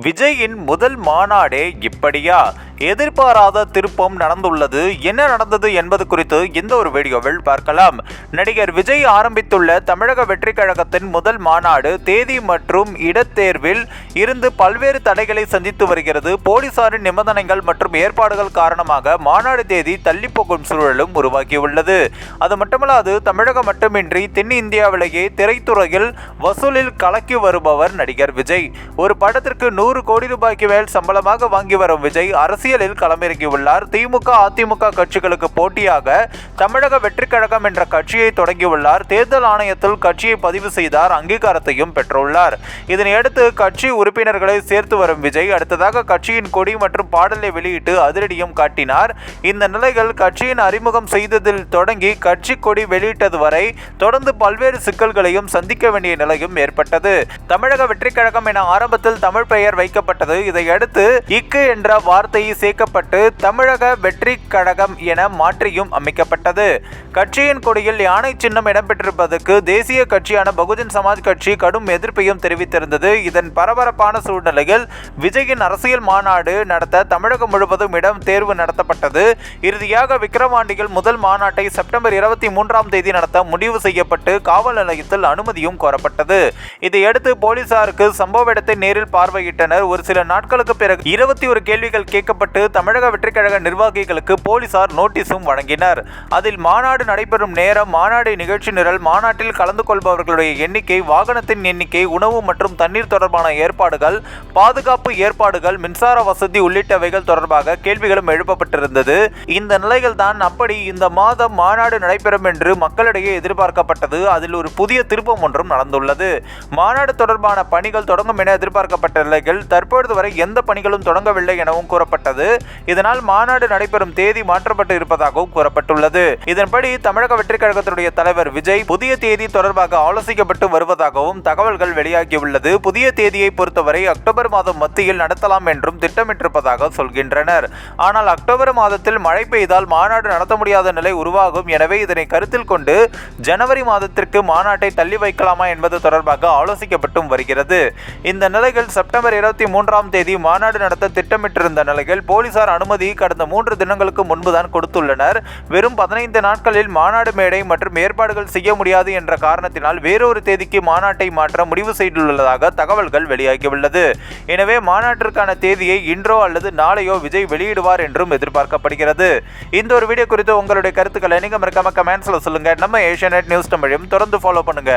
விஜயின் முதல் மாநாடே இப்படியா? எதிர்பாராத திருப்பம் நடந்துள்ளது. என்ன நடந்தது என்பது குறித்து இந்த ஒரு வீடியோவில் பார்க்கலாம். நடிகர் விஜய் ஆரம்பித்துள்ள தமிழக வெற்றி கழகத்தின் முதல் மாநாடு தேதி மற்றும் இடத்தேர்வில் இருந்து பல்வேறு தடைகளை சந்தித்து வருகிறது. போலீசாரின் நிபந்தனைகள் மற்றும் ஏற்பாடுகள் காரணமாக மாநாடு தேதி தள்ளிப்போகும் சூழலும் உருவாகியுள்ளது. அது மட்டுமல்லாது தமிழகம் மட்டுமின்றி தென்னிந்தியாவிலேயே திரைத்துறையில் வசூலில் கலக்கி வருபவர் நடிகர் விஜய். ஒரு படத்திற்கு நூறு கோடி ரூபாய்க்கு மேல் சம்பளமாக வாங்கி வரும் விஜய் அரசு அரசியலில் களமிறங்கியுள்ளார். திமுக அதிமுக கட்சிகளுக்கு போட்டியாக தமிழக வெற்றி கழகம் என்ற கட்சியை தொடங்கியுள்ளார். தேர்தல் ஆணையத்தில் கட்சியை பதிவு செய்தார். அங்கீகாரத்தையும் பெற்றுள்ளார். இதனையடுத்து கட்சி உறுப்பினர்களை சேர்த்து வரும் விஜய் அடுத்ததாக கட்சியின் கொடி மற்றும் பாடலை வெளியிட்டு அதிரடியும் காட்டினார். இந்த நிலைகள் கட்சியின் அறிமுகம் செய்ததில் தொடங்கி கட்சி கொடி வெளியிட்டது வரை தொடர்ந்து பல்வேறு சிக்கல்களையும் சந்திக்க வேண்டிய நிலையும் ஏற்பட்டது. தமிழக வெற்றி கழகம் என ஆரம்பத்தில் தமிழ் பெயர் வைக்கப்பட்டது. இதையடுத்து இக்கு என்ற வார்த்தை சேர்க்கப்பட்டு தமிழக வெற்றி கழகம் என மாற்றியும் அமைக்கப்பட்டது. கட்சியின் கொடியில் யானை சின்னம் இடம்பெற்றிருப்பதற்கு தேசிய கட்சியான பகுஜன் சமாஜ் கட்சி கடும் எதிர்ப்பையும் தெரிவித்திருந்தது. இதன் பரபரப்பான சூழ்நிலையில் விஜயின் அரசியல் மாநாடு நடத்த தமிழகம் முழுவதும் இடம் தேர்வு நடத்தப்பட்டது. இறுதியாக விக்கிரவாண்டியில் முதல் மாநாட்டை செப்டம்பர் இருபத்தி மூன்றாம் தேதி நடத்த முடிவு செய்யப்பட்டு காவல் நிலையத்தில் அனுமதியும் கோரப்பட்டது. இதையடுத்து போலீசாருக்கு சம்பவ இடத்தை நேரில் பார்வையிட்டனர். ஒரு சில நாட்களுக்கு பிறகு இருபத்தி ஒரு கேள்விகள் கேட்கப்பட்டு தமிழக வெற்றிக்கழக நிர்வாகிகளுக்கு போலீசார் நோட்டீஸும் வழங்கினர். அதில் மாநாடு நடைபெறும் நேரம் மாநாடு நிகழ்ச்சி நிரல் மாநாட்டில் கலந்து கொள்பவர்களுடைய எண்ணிக்கை வாகனத்தின் எண்ணிக்கை உணவு மற்றும் தண்ணீர் தொடர்பான ஏற்பாடுகள் பாதுகாப்பு ஏற்பாடுகள் மின்சார வசதி உள்ளிட்டவைகள் தொடர்பாக கேள்விகளும் எழுப்பப்பட்டிருந்தது. இந்த நிலைகள் தான் அப்படி இந்த மாதம் மாநாடு நடைபெறும் என்று மக்களிடையே எதிர்பார்க்கப்பட்டது. அதில் ஒரு புதிய திருப்பம் ஒன்றும் நடந்துள்ளது. மாநாடு தொடர்பான பணிகள் தொடங்கும் என எதிர்பார்க்கப்பட்ட நிலையில் தற்பொழுது வரை எந்த பணிகளும் தொடங்கவில்லை எனவும் கூறப்பட்டது. இதனால் மாநாடு நடைபெறும் தேதி மாற்றப்பட்டு இருப்பதாகவும் கூறப்பட்டுள்ளது. இதன்படி தமிழக வெற்றி கழகத்தினுடைய தலைவர் விஜய் புதிய தேதி தொடர்பாக ஆலோசிக்கப்பட்டு வருவதாகவும் தகவல்கள் வெளியாகியுள்ளது. புதிய தேதியை பொறுத்தவரை அக்டோபர் மாதம் மத்தியில் நடத்தலாம் என்றும் திட்டமிட்டிருப்பதாக சொல்கின்றனர். ஆனால் அக்டோபர் மாதத்தில் மழை பெய்தால் மாநாடு நடத்த முடியாத நிலை உருவாகும். எனவே இதனை கருத்தில் கொண்டு ஜனவரி மாதத்திற்கு மாநாட்டை தள்ளி வைக்கலாமா என்பது தொடர்பாக ஆலோசிக்கப்பட்டும் வருகிறது. இந்த நிலையில் செப்டம்பர் இருபத்தி மூன்றாம் தேதி மாநாடு நடத்த திட்டமிட்டிருந்த நிலையில் போலீசார் அனுமதி கடந்த மூன்று தினங்களுக்கு முன்புதான் கொடுத்துள்ளனர். வெறும் பதினைந்து நாட்களில் மாநாடு மேடை மற்றும் ஏற்பாடுகள் செய்ய முடியாது என்ற காரணத்தினால் வேறொரு தேதிக்கு மாநாட்டை மாற்ற முடிவு செய்துள்ளதாக தகவல்கள் வெளியாகியுள்ளது. எனவே மாநாட்டிற்கான தேதியை இன்றோ அல்லது நாளையோ விஜய் வெளியிடுவார் என்றும் எதிர்பார்க்கப்படுகிறது. இந்த ஒரு வீடியோ குறித்து உங்களுடைய கருத்துக்களை நீங்க மறக்காம கமெண்ட்ஸ்ல சொல்லுங்க. நம்ம ஏஷியா நியூஸ் தமிழையும் தொடர்ந்து ஃபாலோ பண்ணுங்க.